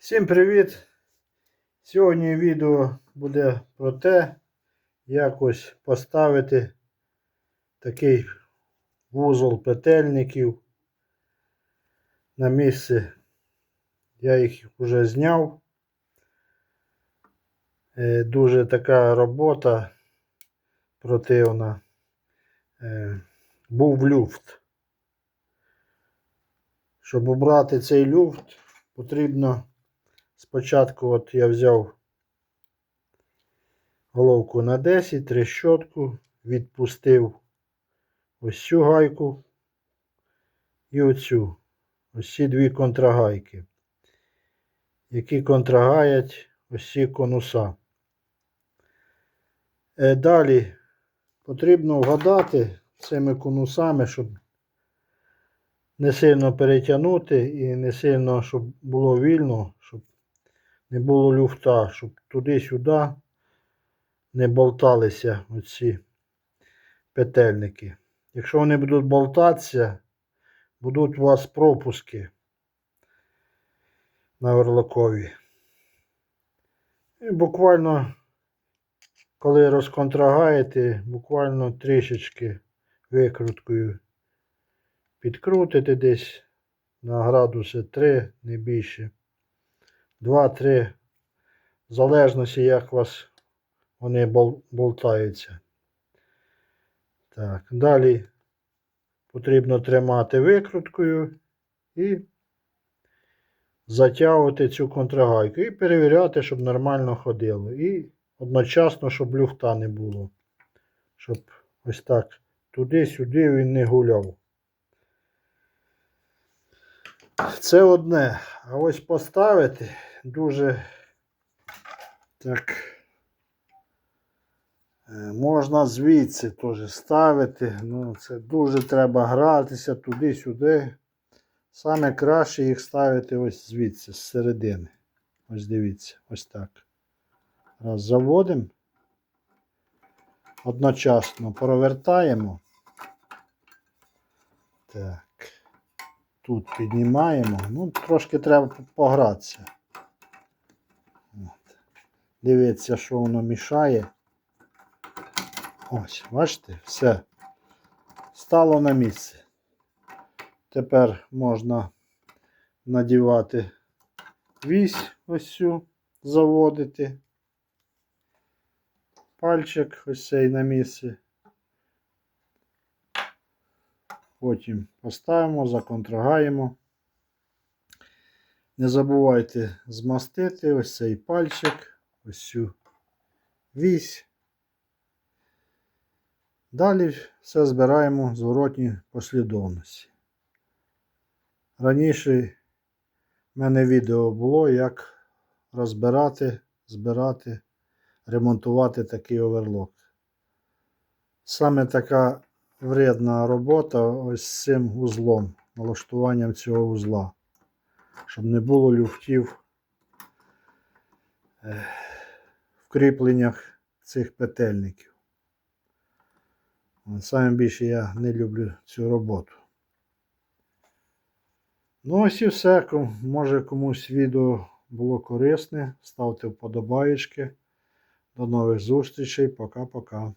Всім привіт! Сьогодні відео буде про те, як ось поставити такий вузол петельників на місце. Я їх вже зняв. Е, Дуже така робота противна. Е, Був люфт. Щоб обрати цей люфт, потрібно спочатку от я взяв головку на 10, трещотку, відпустив ось цю гайку і оцю. Ось ці дві контрагайки, які контрагаять ось ці конуса. Е, Далі потрібно вгадати цими конусами, щоб не сильно перетягнути і не сильно, щоб було вільно, щоб не було люфта, щоб туди-сюди не болталися оці петельники. Якщо вони будуть болтатися, будуть у вас пропуски на верлакові. І буквально, коли розконтрагаєте, буквально трішечки викруткою підкрутите десь на градуси 3, не більше. 2-3, в залежності, як у вас вони болтаються. Так, далі потрібно тримати викруткою і затягувати цю контрагайку і перевіряти, щоб нормально ходило. І одночасно, щоб люфта не було. Щоб ось так туди-сюди він не гуляв. Це одне. А ось поставити дуже так. е, Можна звідси теж ставити. Ну, це дуже треба гратися туди-сюди. Саме краще їх ставити ось звідси, з середини. Ось дивіться, ось так. Раз заводимо. Одночасно провертаємо. Так тут піднімаємо. Ну, трошки треба погратися. Дивіться, що воно мішає. Ось, бачите, все. Стало на місце. Тепер можна надівати вісь ось цю, заводити. Пальчик ось цей на місце. Потім поставимо, законтрагаємо. Не забувайте змастити ось цей пальчик, ось цю вісь. Далі все збираємо в зворотній послідовності. Раніше в мене відео було, як розбирати, збирати, ремонтувати такий оверлок. Саме така вредна робота ось з цим вузлом, налаштуванням цього вузла, щоб не було люфтів е, в кріпленнях цих петельників. От Саме більше я не люблю цю роботу. Ну ось і все. Може комусь відео було корисне. Ставте вподобаєчки. До нових зустрічей. Пока-пока.